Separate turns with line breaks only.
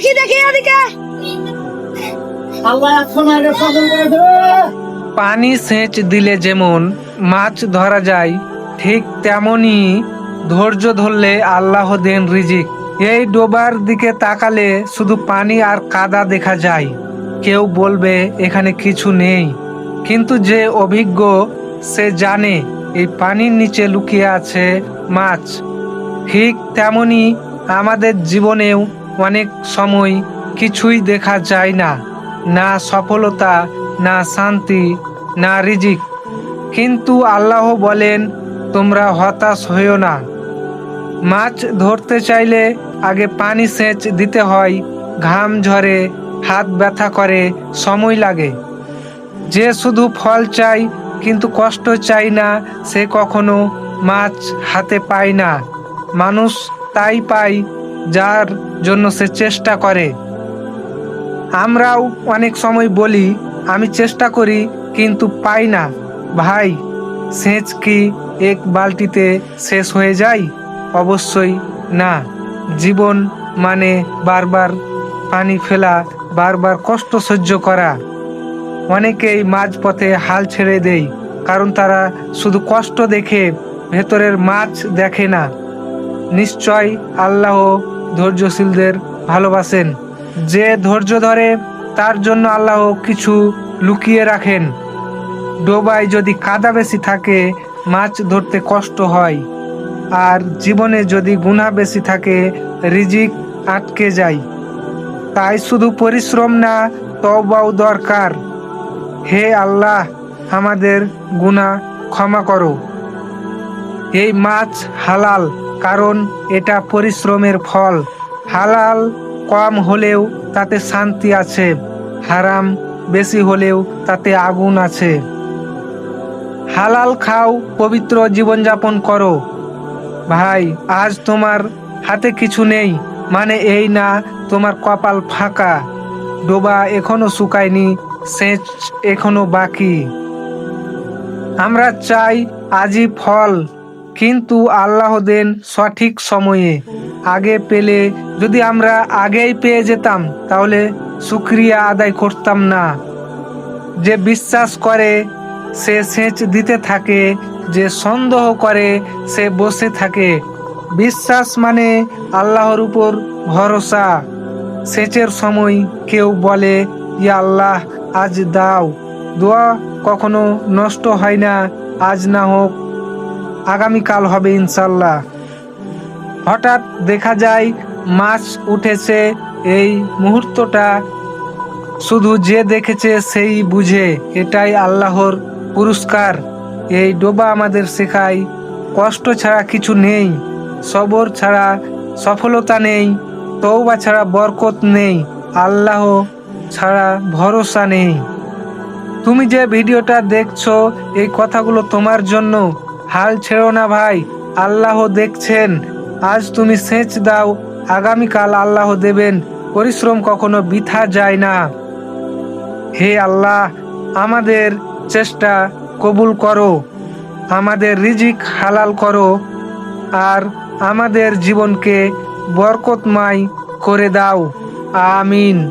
দেখি দেখি এদিকে।
আল্লাহ এখন আগে করে দে
পানি সেচ দিলে যেমন মাছ ধরা যায় ঠিক তেমনি ধৈর্য ধরলে আল্লাহ দেন রিজিক। এই ডোবার দিকে তাকালে শুধু পানি আর কাদা দেখা যায়। কেউ বলবে এখানে কিছু নেই। কিন্তু যে অভিজ্ঞ সে জানে এই পানির নিচে লুকিয়ে আছে মাছ। ঠিক তেমনি আমাদের জীবনেও অনেক সময় কিছুই দেখা যায় না। না সফলতা, না শান্তি, না রিজিক। কিন্তু আল্লাহ বলেন, তোমরা হতাশ হইও না। মাছ ধরতে চাইলে আগে পানি সেচ দিতে হয়। ঘাম ঝরে, হাত ব্যথা করে, সময় লাগে। যে শুধু ফল চাই কিন্তু কষ্ট চাই না, সে কখনো মাছ হাতে পায় না। মানুষ তাই পায় যার জন্য সে চেষ্টা করে। আমরাও অনেক সময় বলি, আমি চেষ্টা করি, কিন্তু পাই না। ভাই, সেচ কি এক বালতিতে শেষ হয়ে যায়? অবশ্যই না। জীবন মানে বারবার পানি ফেলা, বারবার কষ্ট সহ্য করা। অনেকেই মাঝপথে হাল ছেড়ে দেয়, কারণ তারা শুধু কষ্ট দেখে ভেতরের মাছ দেখে না। নিশ্চয় আল্লাহ ধৈর্যশীলদের ভালোবাসেন। যে ধৈর্য ধরে, তার জন্য আল্লাহ কিছু লুকিয়ে রাখেন। ডোবায় যদি কাদা বেশি থাকে, মাছ ধরতে কষ্ট হয়। আর জীবনে যদি গুণা বেশি থাকে, রিজিক আটকে যায়। তাই শুধু পরিশ্রম না, তওবাও দরকার। হে আল্লাহ, আমাদের গুণা ক্ষমা করো। এই মাছ হালাল। কারণ এটা পরিশ্রমের ফল। হালাল কম হলেও তাতে শান্তি আছে, হারাম বেশি হলেও তাতে আগুন আছে। হালাল খাও, পবিত্র জীবনযাপন করো। ভাই, আজ তোমার হাতে কিছু নেই মানে এই না, তোমার কপাল ফাঁকা। ডোবা এখনও শুকায়নি, সেচ এখনও বাকি। আমরা চাই আজই ফল। কিন্তু আল্লাহ দেন সঠিক সময়ে। আগে পেলে যদি আমরা আগেই পেয়ে যেতাম, তাহলে শুক্রিয়া আদায় করতাম না। যে বিশ্বাস করে, সে সেচ দিতে থাকে, যে সন্দেহ করে, সে বসে থাকে। বিশ্বাস মানে আল্লাহর উপর ভরসা। সেচের সময় কেউ বলে, ইয়া আল্লাহ, আজ দাও। দোয়া কখনো নষ্ট হয় না, আজ না হোক। আগামীকাল হবে ইনশাল্লাহ হঠাৎ দেখা যায়, মাছ উঠেছে, এই মুহূর্তটা শুধু যে দেখেছে সেই বুঝে। এটাই আল্লাহর পুরস্কার। এই ডোবা আমাদের শেখায়, কষ্ট ছাড়া কিছু নেই, সবর ছাড়া সফলতা নেই তৌবা ছাড়া বরকত নেই, আল্লাহ ছাড়া ভরসা নেই। তুমি যে ভিডিওটা দেখছ, এই কথাগুলো তোমার জন্য। হাল ছেড়ো না ভাই, আল্লাহ দেখছেন। আজ তুমি সেচ দাও, আগামীকাল আল্লাহ দেবেন, পরিশ্রম কখনো বৃথা যায় না। হে আল্লাহ, আমাদের চেষ্টা কবুল করো, আমাদের রিজিক হালাল করো, আর আমাদের জীবনকে বরকতময় করে দাও। আমিন।